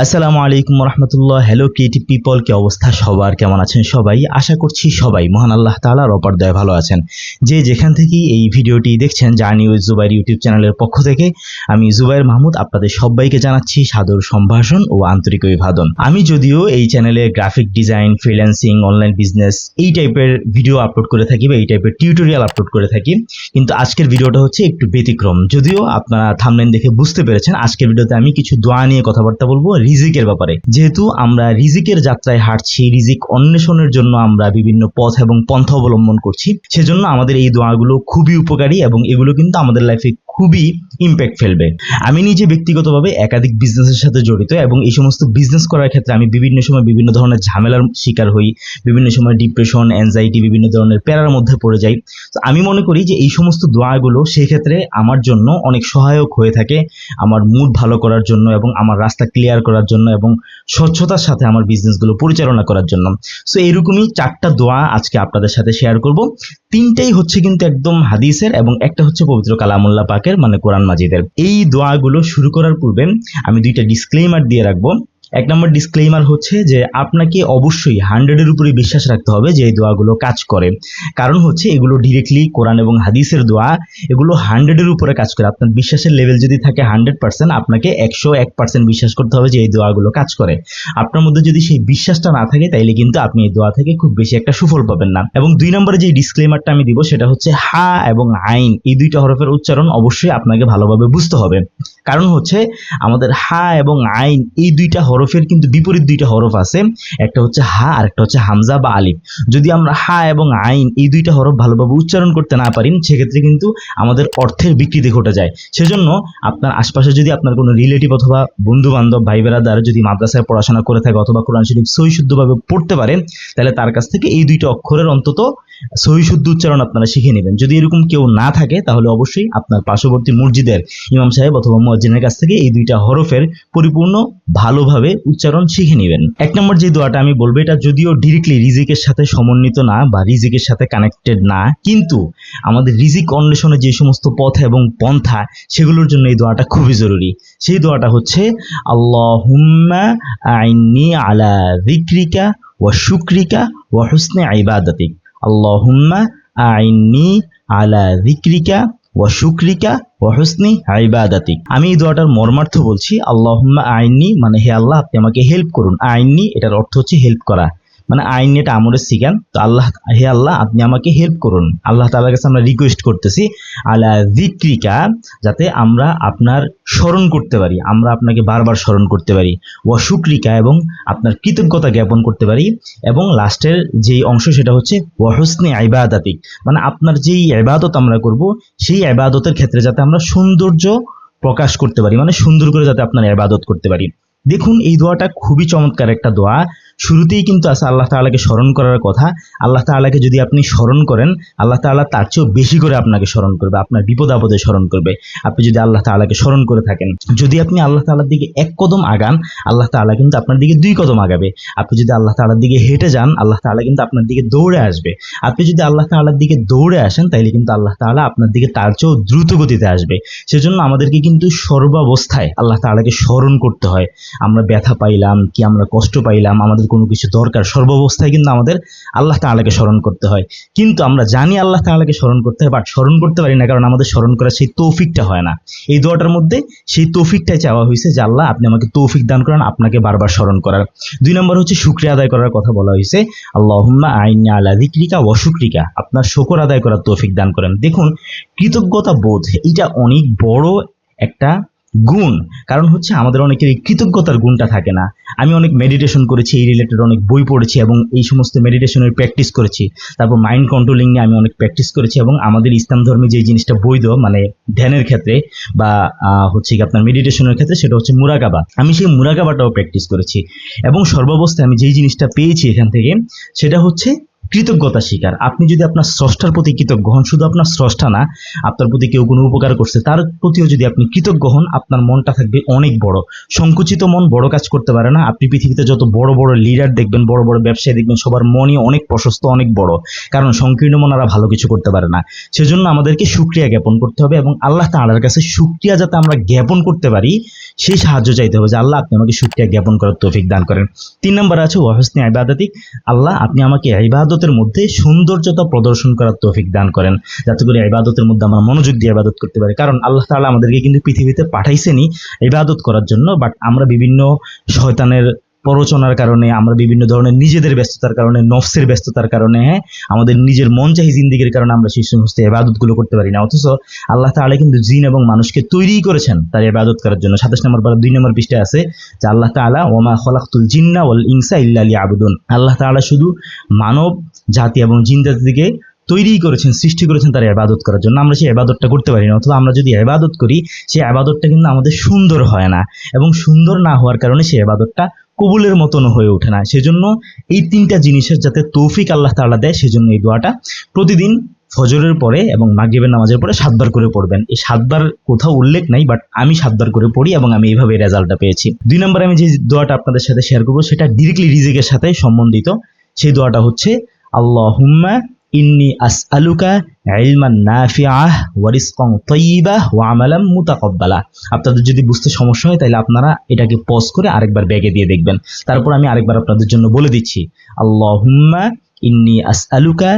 আসসালামু আলাইকুম রহমতুল্লাহ hello creative people কি অবস্থা সবার? কেমন আছেন সবাই? আশা করছি সবাই মহান আল্লাহ তাআলার অপার দয়া ভালো আছেন। যে যেখান থেকেই এই ভিডিওটি দেখছেন জার্নি উইথ জুবাইর ইউটিউব চ্যানেলের পক্ষ থেকে, আমি জুবাইর মাহমুদ আপনাদের সবাইকে জানাচ্ছি সাদর সম্ভাষণ ও আন্তরিক অভিবাদন। আমি যদিও এই চ্যানেলে graphic design freelancing online business এই টাইপের ভিডিও আপলোড করে থাকি বা এই টাইপের টিউটোরিয়াল আপলোড করে থাকি, কিন্তু আজকের ভিডিওটা হচ্ছে একটু ব্যতিক্রম। যদিও আপনারা থামলেন দেখে বুঝতে পেরেছেন, আজকের ভিডিওতে আমি কিছু দোয়া নিয়ে কথাবার্তা বলব রিজিকের ব্যাপারে। যেহেতু আমরা রিজিকের যাত্রায় হাঁটছি, রিজিক অন্বেষণের জন্য আমরা বিভিন্ন পথ এবং পন্থা অবলম্বন করছি, সেজন্য আমাদের এই দোয়াগুলো খুবই উপকারী এবং এগুলো কিন্তু আমাদের লাইফে খুবই ইম্প্যাক্ট ফেলবে। আমি নিজে ব্যক্তিগতভাবে একাধিক বিজনেসের সাথে জড়িত এবং এই সমস্ত বিজনেস করার ক্ষেত্রে আমি বিভিন্ন সময় বিভিন্ন ধরনের ঝামেলার শিকার হই, বিভিন্ন সময় ডিপ্রেশন অ্যাংজাইটি বিভিন্ন ধরনের প্যারার মধ্যে পড়ে যাই। তো আমি মনে করি যে এই সমস্ত দোয়াগুলো সেক্ষেত্রে আমার জন্য অনেক সহায়ক হয়ে থাকে, আমার মুড ভালো করার জন্য এবং আমার রাস্তা ক্লিয়ার জন্য এবং স্বচ্ছতার সাথে আমার বিজনেসগুলো পরিচালনা করার জন্য। সো এরকমই চারটা দোয়া আজকে আপনাদের সাথে শেয়ার করব। তিনটাই হচ্ছে কিন্তু একদম হাদিসের এবং একটা হচ্ছে পবিত্র কালামুল্লাহ পাকের মানে কোরআন মাজিদের। এই দোয়াগুলো শুরু করার পূর্বে আমি দুইটা ডিসক্লেইমার দিয়ে রাখব। এক নম্বর ডিসক্লেইমার হচ্ছে যে আপনাকে অবশ্যই হান্ড্রেডের উপরে বিশ্বাস রাখতে হবে যে এই দোয়াগুলো কাজ করে। কারণ হচ্ছে এগুলো ডিরেক্টলি কোরআন এবং হাদিসের দোয়া, এগুলো হান্ড্রেডের উপরে কাজ করে। আপনার বিশ্বাসের লেভেল যদি থাকে হান্ড্রেড পার্সেন্ট আপনাকে একশো এক পার্সেন্ট বিশ্বাস করতে হবে যে এই দোয়াগুলো কাজ করে। আপনার মধ্যে যদি সেই বিশ্বাসটা না থাকে, তাইলে কিন্তু আপনি এই দোয়া থেকে খুব বেশি একটা সুফল পাবেন না। এবং দুই নম্বরে যে ডিসক্লেমারটা আমি দিব, সেটা হচ্ছে হা এবং আইন। এই দুইটা হরফের উচ্চারণ অবশ্যই আপনাকে ভালোভাবে বুঝতে হবে। কারণ হচ্ছে আমাদের হা এবং আইন, এই দুইটা হরফের কিন্তু বিপরীত দুইটা হরফ আছে। একটা হচ্ছে হা, আর একটা হচ্ছে হামজা বা আলিফ। যদি আমরা হা এবং আইন এই দুইটা হরফ ভালোভাবে উচ্চারণ করতে না পারি, সেক্ষেত্রে কিন্তু আমাদের অর্থের বিকৃতি ঘটে যায়। সেজন্য আপনার আশপাশে যদি আপনার কোনো রিলেটিভ অথবা বন্ধু বান্ধব ভাই বেড়াদার যদি মাদ্রাসায় পড়াশোনা করে থাকে অথবা কোরআন শরীফ সহি শুদ্ধভাবে পড়তে পারে, তাহলে তার কাছ থেকে এই দুইটা অক্ষরের অন্তত সহি শুদ্ধ উচ্চারণ আপনারা শিখে নেবেন। যদি এরকম কেউ না থাকে, তাহলে অবশ্যই আপনার পার্শ্ববর্তী মসজিদের ইমাম সাহেব অথবা মুয়াজ্জিনের কাছ থেকে এই দুইটা হরফের পরিপূর্ণ, ভালোভাবে উচ্চারণ শিখে নেবেন। এক নম্বর যে দোয়াটা আমি বলব, এটা যদিও ডিরেক্টলি রিজিকের সাথে সমন্বিত না বা রিজিকের সাথে কানেক্টেড না, কিন্তু আমাদের রিজিক অন্বেষণে যে সমস্ত পথ এবং পন্থা, সেগুলোর জন্য এই দোয়াটা খুবই জরুরি। সেই দোয়াটা হচ্ছে, আল্লাহুম্মা আইনি আলা যিকরিকা ওয়া শুকরিকা ওয়া হুসনে ইবাদাতিক। আল্লাহুম্মা আইনি আলা যিকরিকা ওয়া শুকরিকা ওয়া হুসনি আইবাদাতিক আমি এই দোয়াটার মর্মার্থ বলছি আল্লাহুম্মা আইনি মানে হে আল্লাহ, আপনি আমাকে হেল্প করুন। আইনি এটার অর্থ হচ্ছে হেল্প করা। মানে আইন এটা আমরের শিখান। তো আল্লাহ, হে আল্লাহ, আপনি আমাকে হেল্প করুন। আল্লাহ তাআলার কাছে আমরা রিকোয়েস্ট করতেছি, আলা যিকরিকা, যাতে আমরা আপনার স্মরণ করতে পারি, আমরা আপনাকে বারবার স্মরণ করতে পারি। ওয়া এবং আপনার কৃতজ্ঞতা জ্ঞাপন করতে পারি। এবং লাস্টের যেই অংশ, সেটা হচ্ছে, ওয়া হুসনি ইবাদাতিক। মানে আপনার যেই ইবাদত আমরা করব, সেই ইবাদতের ক্ষেত্রে যাতে আমরা সৌন্দর্য প্রকাশ করতে পারি মানে সুন্দর করে যাতে আপনার ইবাদত করতে পারি। দেখুন, এই দোয়াটা খুবই চমৎকার একটা দোয়া। শুরুতেই কিন্তু আছে আল্লাহ তাআলাকে স্মরণ করার কথা। আল্লাহ তাআলাকে যদি আপনি স্মরণ করেন, আল্লাহ তাআলা তার চেয়েও বেশি করে আপনাকে স্মরণ করবে, আপনার বিপদ আপদে স্মরণ করবে। আপনি যদি আল্লাহ তাআলাকে স্মরণ করে থাকেন, যদি আপনি আল্লাহ তাআলার দিকে এক কদম আগান, আল্লাহ তাআলা কিন্তু আপনার দিকে দুই কদম আগাবে। আপনি যদি আল্লাহ তাআলার দিকে হেঁটে যান, আল্লাহ তাআলা কিন্তু আপনার দিকে দৌড়ে আসবে। আপনি যদি আল্লাহ তাআলার দিকে দৌড়ে আসেন, তাইলে কিন্তু আল্লাহ তাআলা আপনার দিকে তার চেয়েও দ্রুত গতিতে আসবে। সেজন্য আমাদেরকে কিন্তু সর্বাবস্থায় আল্লাহ তাআলাকে স্মরণ করতে হয়। আমরা ব্যথা পাইলাম, কি আমরা কষ্ট পাইলাম, আমাদের কোনো কিছু দরকার, সর্বাবস্থায় কিন্তু আমাদের আল্লাহ তাআলাকে স্মরণ করতে হয়। কিন্তু আমরা জানি আল্লাহ তাআলাকে স্মরণ করতে হয় বাট স্মরণ করতে পারি না, কারণ আমাদের স্মরণ করার সেই তৌফিকটা হয় না। এই দোয়াটার মধ্যে সেই তৌফিকটাই চাওয়া হয়েছে যে, আল্লাহ আপনি আমাকে তৌফিক দান করেন, আপনাকে বারবার স্মরণ করার। দুই নম্বর হচ্ছে শুক্রিয়া আদায় করার কথা বলা হয়েছে, আল্লাহুম্মা আইনি আলা যিকরিকা ওয়া শুকরিকা, আপনার শকর আদায় করার তৌফিক দান করেন। দেখুন, কৃতজ্ঞতা বোধ এটা অনেক বড় একটা গুণ। কারণ হচ্ছে আমাদের অনেকের এই কৃতজ্ঞতার গুণটা থাকে না। আমি অনেক মেডিটেশন করেছি, এই রিলেটেড অনেক বই পড়েছি এবং এই সমস্ত মেডিটেশনের প্র্যাকটিস করেছি। তারপর মাইন্ড কন্ট্রোলিং নিয়ে আমি অনেক প্র্যাকটিস করেছি এবং আমাদের ইসলাম ধর্মে যে জিনিসটা বৈধ মানে ধ্যানের ক্ষেত্রে বা হচ্ছে কি আপনার মেডিটেশনের ক্ষেত্রে, সেটা হচ্ছে মুরাকাবা। আমি সেই মুরাকাবাটাও প্র্যাকটিস করেছি। এবং সর্বাবস্থায় আমি যেই জিনিসটা পেয়েছি এখান থেকে, সেটা হচ্ছে কৃতজ্ঞতা স্বীকার। আপনি যদি আপনার স্রষ্টার প্রতি কৃতজ্ঞ হন, শুধু আপনার স্রষ্টা না, আপনার প্রতি কেউ কোনো উপকার করছে, তার প্রতিও যদি আপনি কৃতজ্ঞ হন, আপনার মনটা থাকবে অনেক বড়। সংকুচিত মন বড় কাজ করতে পারে না। আপনি পৃথিবীতে যত বড় বড় লিডার দেখবেন, বড় বড় ব্যবসায়ী দেখবেন, সবার মনই অনেক প্রশস্ত, অনেক বড়। কারণ সংকীর্ণ মনারা ভালো কিছু করতে পারে না। সেজন্য আমাদেরকে সুক্রিয়া জ্ঞাপন করতে হবে এবং আল্লাহ তাআলার কাছে সুক্রিয়া যাতে আমরা জ্ঞাপন করতে পারি, সেই সাহায্য চাইতে হবে যে, আল্লাহ আপনি আমাকে সুক্রিয়া জ্ঞাপন করার তৌফিক দান করেন। তিন নম্বর আছে ওয়াহসনি ইবাদাতি আল্লাহ আপনি আমাকে ইবাদতের মধ্যে সৌন্দর্যতা প্রদর্শন করার তৌফিক দান করেন। যাতে করে ইবাদতের মধ্যে আমরা মনোযোগ দিয়ে ইবাদত করতে পারি। কারণ আল্লাহ তাআলা আমাদেরকে কিন্তু পৃথিবীতে পাঠাইছেনি ইবাদত করার জন্য বাট আমরা বিভিন্ন শয়তানের প্ররোচনার কারণে, আমরা বিভিন্ন ধরনের নিজেদের ব্যস্ততার কারণে, নফসের ব্যস্ততার কারণে হ্যাঁ আমাদের নিজের মন চাহি জিন্দিগির কারণে আমরা সেই সমস্ত ইবাদতগুলো করতে পারি না। অথচ আল্লাহ তাআলা কিন্তু জিন এবং মানুষকে তৈরি করেছেন তার এবাদত করার জন্য। সাতাশ নম্বর পারা, দুই নম্বর পৃষ্ঠায় আছে যে আল্লাহ তাআলা, ওমা খলাকতুল জিন্না ওয়াল ইনসা ইল্লা লিয়াবুদুন। আল্লাহ তাআলা শুধু মানব, জাতি এবং জিন জাতিকে তৈরি করেছেন, সৃষ্টি করেছেন তার এবাদত করার জন্য। আমরা সেই এবাদতটা করতে পারি না, অথবা আমরা যদি এবাদত করি, সেই ইবাদতটা কিন্তু আমাদের সুন্দর হয় না। এবং সুন্দর না হওয়ার কারণে সেই ইবাদতটা কবুলের মতন হয়ে ওঠে না। সেজন্য এই তিনটা জিনিসের যাতে তৌফিক আল্লাহ তাআলা দেয়, সেজন্য এই দোয়াটা প্রতিদিন ফজরের পরে এবং মাগরিবের নামাজের পরে সাতবার করে পড়বেন। এই সাতবার কোথাও উল্লেখ নাই বাট আমি সাতবার করে পড়ি এবং আমি এইভাবে রেজাল্টটা পেয়েছি। দুই নম্বরে আমি যে দোয়াটা আপনাদের সাথে শেয়ার করব, সেটা ডিরেক্টলি রিজিকের সাথে সম্বন্ধিত। সেই দোয়াটা হচ্ছে, আল্লাহুম্মা ইন্নি আস আলুকা ইলমান নাফিআহ ওয়া রিজকান তাইয়্যিবাহ ওয়া আমালান মুতাকব্বালা আপনাদের যদি বুঝতে সমস্যা হয়, তাহলে আপনারা এটাকে পজ করে আরেকবার ব্যাগে দিয়ে দেখবেন। তারপর আমি আরেকবার আপনাদের জন্য বলে দিচ্ছি। আল্লাহুম্মা ইন্নি আসআলুকা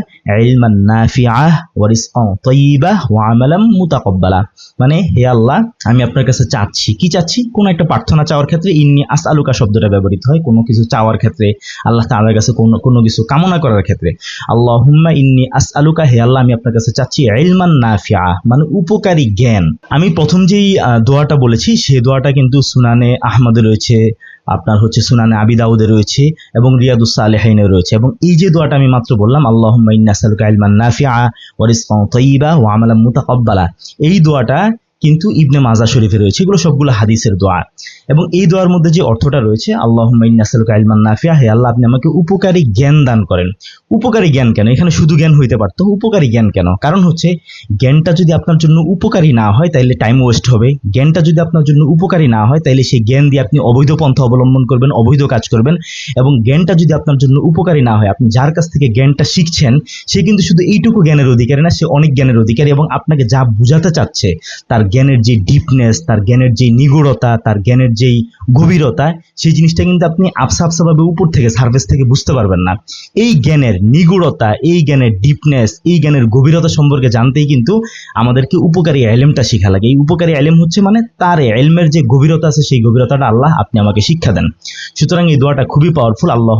ইলমান নাফিআহ ওয়া রিজকান তাইয়্যিবাহ ওয়া আমালান মুতাকাব্বালা। মানে হে আল্লাহ, আমি আপনার কাছে চাচ্ছি। কি চাচ্ছি? কোন একটা প্রার্থনা চাওয়ার ক্ষেত্রে ইন্নি আসআলুকা শব্দটা ব্যবহৃত হয়। কোনো কিছু চাওয়ার ক্ষেত্রে, আল্লাহ তাআলার কাছে কোনো কোনো কিছু কামনা করার ক্ষেত্রে। আল্লাহুম্মা ইন্নি আসআলুকা, হে আল্লাহ, আমি আপনার কাছে চাচ্ছি ইলমান নাফিআ মানে উপকারী জ্ঞান। আমি প্রথম যেই দোয়াটা বলেছি সেই দোয়াটা কিন্তু সুনানে আহমদে রয়েছে আপনার হচ্ছে সুনানে আবিদাউদে রয়েছে এবং রিয়াদুস সালেহাইনে রয়েছে। এবং এই যে দোয়াটা আমি মাত্র বললাম আল্লাহ ইন্নাসাল কাইলমান নাফিয়া নাফিআ ওয়া রিজকান তাইয়্যিবা ওয়া আমালান এই দোয়াটা কিন্তু ইবনে মাজা শরীফে রয়েছে, এগুলো সবগুলো হাদিসের দোয়া। এবং এই দোয়ার মধ্যে যে অর্থটা রয়েছে আল্লাহ ইলমান নাফিয়া হে আল্লাহ, আপনি আমাকে উপকারী জ্ঞান দান করেন। উপকারী জ্ঞান কেন? এখানে শুধু জ্ঞান হইতে পারতো, উপকারী জ্ঞান কেন? কারণ হচ্ছে, জ্ঞানটা যদি আপনার জন্য উপকারী না হয় তাহলে টাইম ওয়েস্ট হবে। জ্ঞানটা যদি আপনার জন্য উপকারী না হয় তাহলে সেই জ্ঞান দিয়ে আপনি অবৈধ পন্থা অবলম্বন করবেন, অবৈধ কাজ করবেন। এবং জ্ঞানটা যদি আপনার জন্য উপকারী না হয়, আপনি যার কাছ থেকে জ্ঞানটা শিখছেন, সে কিন্তু শুধু এইটুকু জ্ঞানের অধিকারী না, সে অনেক জ্ঞানের অধিকারী এবং আপনাকে যা বুঝাতে চাচ্ছে, তার জ্ঞানের যে ডিপনেস তার জ্ঞানের যে নিগূঢ়তা তার জ্ঞানের যেই গভীরতা, সেই জিনিসটা কিন্তু আপনি আবসা আবসাভাবে উপর থেকে সার্ফেস থেকে বুঝতে পারবেন না। এই জ্ঞানের নিগূঢ়তা এই জ্ঞানের ডিপনেস এই জ্ঞানের গভীরতা সম্পর্কে জানতেই কিন্তু আমাদেরকে উপকারী এলেমটা শেখা লাগে। এই উপকারী এলেম হচ্ছে মানে তার এলমের যে গভীরতা আছে, সেই গভীরতাটা আল্লাহ আপনি আমাকে শিক্ষা দেন। সুতরাং এই দোয়াটা খুবই পাওয়ারফুল আল্লাহ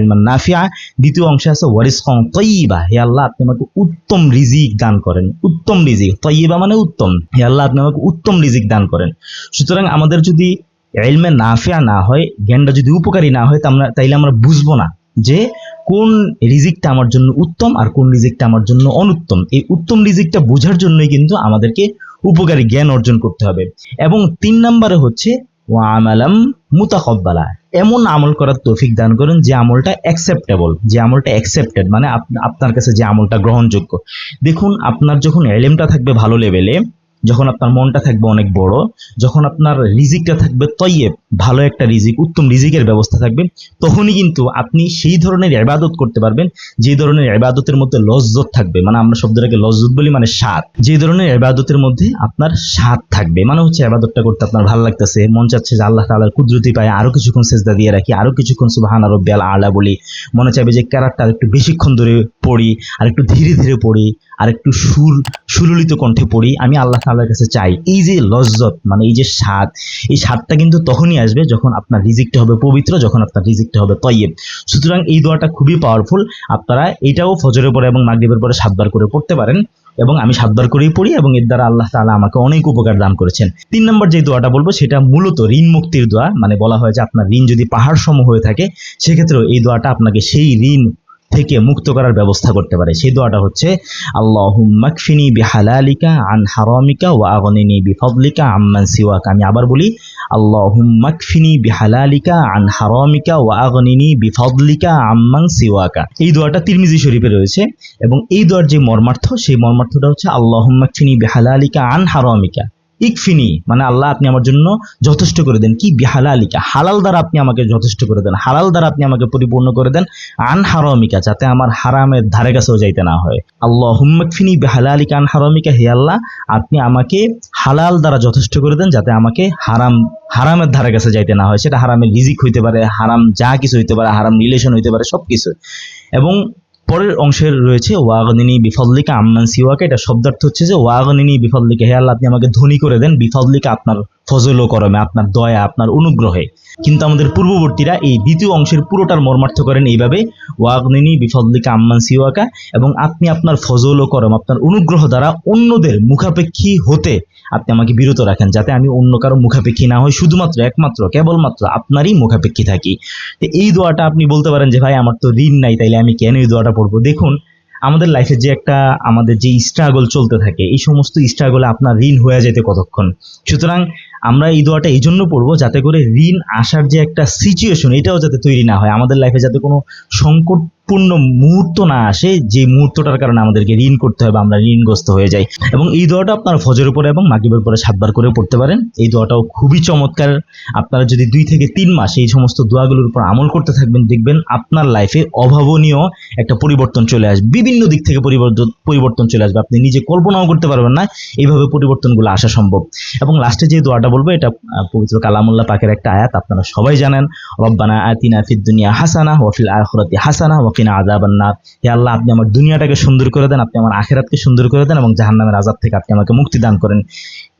ইলমান নাফিয়া দ্বিতীয় অংশে আছে ওয়ারিস কং তৈবা হে আল্লাহ, আপনি আমাকে উত্তম রিজিক দান করেন। উত্তম রিজিক। তৈবা মানে উত্তম। হে আল্লাহ আপনি আমাকে উত্তম রিজিক দান করেন। সুতরাং আমাদের যদি এলমে নাফিয়া না হয়, জ্ঞানটা যদি উপকারী না হয় আমরা তাইলে আমরা বুঝব না যে কোন রিজিকটা আমার জন্য উত্তম আর কোন রিজিকটা আমার জন্য অনুত্তম। এই উত্তম রিজিকটা বোঝার জন্যই কিন্তু আমাদেরকে উপকারী জ্ঞান অর্জন করতে হবে। এবং তিন নম্বরে হচ্ছে ওয়ামালাম মুতাকব্বালা। এমন আমল করার তৌফিক দান করেন যে আমলটা অ্যাকসেপ্টেবল যে আমলটা অ্যাকসেপ্টেড মানে আপনার কাছে যে আমলটা গ্রহণযোগ্য। দেখুন, আপনার যখন এলেমটা থাকবে ভালো লেভেলে যখন আপনার মনটা থাকবে অনেক বড়, যখন আপনার রিজিকটা থাকবে তৈয়ে ভালো একটা রিজিক, উত্তম রিজিকের ব্যবস্থা থাকবে, তখনই কিন্তু আপনি সেই ধরনের ইবাদত করতে পারবেন, যে ধরনের ইবাদতের মধ্যে লজ্জত থাকবে। মানে আমরা শব্দটাকে লজ্জত বলি মানে স্বাদ। যে ধরনের ইবাদতের মধ্যে আপনার স্বাদ থাকবে। মানে হচ্ছে ইবাদতটা করতে আপনার ভালো লাগতেছে, মন চাচ্ছে যে আল্লাহ তাআলার কুদরতি পায় আরও কিছুক্ষণ সেজদা দিয়ে রাখি আরও কিছুক্ষণ সুবহানা রাব্বিয়াল আলা বলি। মনে চাইবে যে ক্যারাকটা একটু বেশিক্ষণ ধরে পড়ি, আর একটু ধীরে ধীরে পড়ি আর একটু সুর, সুললিত কণ্ঠে পড়ি, আমি আল্লাহ তাআলার কাছে চাই। এই যে লজ্জত মানে এই যে স্বাদ, এই স্বাদটা কিন্তু তখনই আসবে যখন আপনার রিজিকটা হবে পবিত্র, যখন আপনার রিজিকটা হবে তৈয়েব। সুতরাং এই দোয়াটা খুবই পাওয়ারফুল আপনারা এটাও ফজরের পরে এবং মাগরিবের পরে সাতবার করে পড়তে পারেন এবং আমি সাতবার করেই পড়ি এবং এর দ্বারা আল্লাহ তাআলা আমাকে অনেক উপকার দান করেছেন। তিন নম্বর যে দোয়াটা বলব, সেটা মূলত ঋণ মুক্তির দোয়া। মানে বলা হয় যে আপনার ঋণ যদি পাহাড় সম হয়ে থাকে, সেক্ষেত্রেও এই দোয়াটা আপনাকে সেই ঋণ থেকে মুক্ত করার ব্যবস্থা করতে পারে। সেই দোয়াটা হচ্ছে আল্লাহুম্মাকফিনি বিহালালিকা আন হারামিকা ওয়া আগনিনি বিফদলিকা আম্মান সিওয়াকা। আমি আবার বলি আল্লাহুম্মাকফিনি বিহালালিকা আন হারামিকা ওয়া আগনিনি বিফদলিকা আম্মান সিওয়াকা। এই দোয়াটা তিরমিজি শরীফে রয়েছে এবং এই দোয়ার যে মর্মার্থ, সেই মর্মার্থটা হচ্ছে আল্লাহুম্মাকফিনি বিহালালিকা আন হারামিকা। ইকফিনি মানে আল্লাহ আপনি আমার জন্য যথেষ্ট করে দেন। কি বিহালালিকা? হালাল দ্বারা আপনি আমাকে যথেষ্ট করে দেন। হালাল দ্বারা আপনি আমাকে পরিপূর্ণ করে দেন। আন হারামিকা, যাতে আমার হারামের ধারে কাছেও যাইতে না হয়। আল্লাহ হুম্মাকফিনি বিহালালিকা আন হারমিকা, হে আল্লাহ, আপনি আমাকে হালাল দ্বারা যথেষ্ট করে দেন, যাতে আমাকে হারাম, হারামের ধারে কাছে যাইতে না হয়। সেটা হারামের রিজিক হইতে পারে, হারাম যা কিছু হইতে পারে, হারাম রিলেশন হইতে পারে সব কিছু এবং পরের অংশের রয়েছে, ওয়াগনিনী বিফদলিকা আম্মান সিওয়াকে এটা শব্দার্থ হচ্ছে যে, ওয়াগনিনী বিফদলিকা হে আল্লাহ, আপনি আমাকে ধনী করে দেন, বিফদলিকা আপনার ফজল ও করমে, আপনার দয়া, আপনার অনুগ্রহে। কিন্তু আমাদের পূর্ববর্তীরা এই দ্বিতীয় অংশের পুরোটার মর্মার্থ করেন এইভাবে, ওয়াগনিনী বিফদলিকা আম্মান সিওয়াকা এবং আপনি আপনার ফজল ও করম, আপনার অনুগ্রহ দ্বারা অন্যদের মুখাপেক্ষী হতে আপনি আমাকে বিরত রাখেন, যাতে আমি অন্য কারও মুখাপেক্ষী না হই, শুধুমাত্র, একমাত্র, কেবলমাত্র আপনারই মুখাপেক্ষী থাকি। তো এই দোয়াটা আপনি বলতে পারেন যে, ভাই, আমার তো ঋণ নাই, তাইলে আমি কেন এই দোয়াটা পড়ব? দেখুন, আমাদের লাইফে যে একটা, আমাদের যে স্ট্রাগল চলতে থাকে, এই সমস্ত স্ট্রাগলে আপনার ঋণ হয়ে যেতে কতক্ষণ? সুতরাং আমরা এই দোয়াটা এই জন্য পড়ব যাতে করে ঋণ আসার যে একটা সিচুয়েশন এটাও যাতে তৈরি না হয়। আমাদের লাইফে যাতে কোনো সংকটপূর্ণ মুহূর্ত না আসে, যে মুহূর্তটার কারণে আমাদেরকে ঋণ করতে হবে আমরা ঋণগ্রস্ত হয়ে যাই। এবং এই দোয়াটা আপনারা ফজর উপরে এবং মাগরিবের পরে সাতবার করে পড়তে পারেন। এই দোয়াটাও খুবই চমৎকার। আপনারা যদি দুই থেকে তিন মাস এই সমস্ত দোয়াগুলোর উপর আমল করতে থাকবেন, দেখবেন আপনার লাইফে অভাবনীয় একটা পরিবর্তন চলে আসবে। বিভিন্ন দিক থেকে পরিবর্তন পরিবর্তন চলে আসবে। আপনি নিজে কল্পনাও করতে পারবেন না, এইভাবে পরিবর্তনগুলো আসা সম্ভব। এবং লাস্টে যে দোয়াটা বলব, এটা পবিত্র কালামুল্লাহ পাকের একটা আয়াত, আপনারা সবাই জানেন, রব্বানা আতিনা ফিদ দুনিয়া হাসানা ওয়াফিল আখিরাতি হাসানা ওয়াকিনা আযাবান নার। হে আল্লাহ, আপনি আমার দুনিয়াটাকে সুন্দর করে দেন, আপনি আমার আখিরাতকে সুন্দর করে দেন এবং জাহান্নামের আজাদ থেকে আপনি আমাকে মুক্তি দান করেন।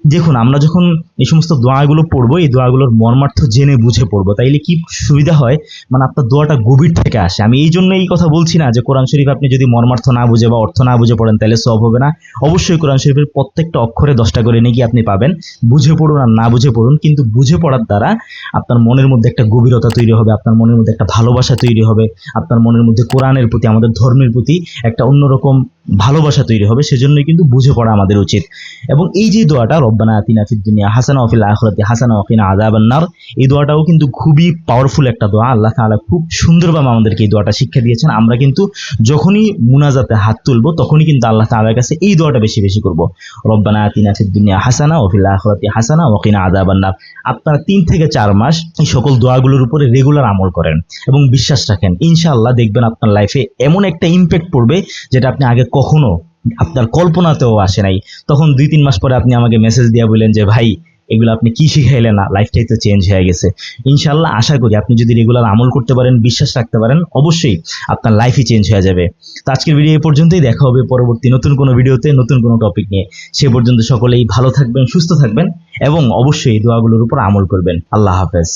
দেখুন, আমরা যখন এই সমস্ত দোয়াগুলো পড়ব, এই দোয়াগুলোর মর্মার্থ জেনে বুঝে পড়ব। তাইলে কি সুবিধা হয়? মানে আপনার দোয়াটা গভীর থেকে আসে। আমি এই জন্য এই কথা বলছি না যে কোরআন শরীফ আপনি যদি মর্মার্থ না বুঝে বা অর্থ না বুঝে পড়েন তাহলে সব হবে না। অবশ্যই কোরআন শরীফের প্রত্যেকটা অক্ষরে দশটা করে নাকি আপনি পাবেন। বুঝে পড়ুন আর না বুঝে পড়ুন, কিন্তু বুঝে পড়ার দ্বারা আপনার মনের মধ্যে একটা গভীরতা তৈরি হবে, আপনার মনের মধ্যে একটা ভালোবাসা তৈরি হবে, আপনার মনের মধ্যে কোরআনের প্রতি, আমাদের ধর্মের প্রতি একটা অন্যরকম ভালোবাসা তৈরি হবে, সেজন্যই কিন্তু বুঝে পড়া আমাদের উচিত। এবং এই যে দোয়াটা, রব্বানা আতিনা ফিদ দুনিয়া হাসানা ওয়াফিল আখিরাতি হাসানা ওয়াকিনা আযাবান নার এই দোয়াটাও কিন্তু খুবই পাওয়ারফুল একটা দোয়া। আল্লাহ তাআলা খুব সুন্দরভাবে আমাদেরকে এই দোয়াটা শিক্ষা দিয়েছেন। আমরা কিন্তু যখনই মুনাজাতে হাত তুলবো, তখনই কিন্তু আল্লাহ তাআলার কাছে এই দোয়াটা বেশি বেশি করব। রব্বানা আতিনা ফিদ দুনিয়া হাসানা ওয়াফিল আখিরাতি হাসানা ওয়াকিনা আযাবান নার আপনারা তিন থেকে চার মাস এই সকল দোয়াগুলোর উপরে রেগুলার আমল করেন। এবং বিশ্বাস রাখেন, ইনশাআল্লাহ দেখবেন আপনার লাইফে এমন একটা ইম্প্যাক্ট পড়বে, যেটা আপনি আগে কখনো আপনার কল্পনাতেও আসে নাই। তখন দুই, তিন মাস পরে আপনি আমাকে মেসেজ দিয়ে বললেন যে, ভাই, এগুলো আপনি কি শিখাইলেন না? লাইফটাই তো চেঞ্জ হয়ে গেছে। ইনশাল্লাহ আশা করি আপনি যদি রেগুলার আমল করতে পারেন, বিশ্বাস রাখতে পারেন, অবশ্যই আপনার লাইফই চেঞ্জ হয়ে যাবে। তো আজকের ভিডিও এই পর্যন্তই। দেখা হবে পরবর্তী নতুন কোনো ভিডিওতে নতুন কোনো টপিক নিয়ে। সে পর্যন্ত সকলেই ভালো থাকবেন, সুস্থ থাকবেন এবং অবশ্যই দোয়াগুলোর উপর আমল করবেন। আল্লাহ হাফেজ।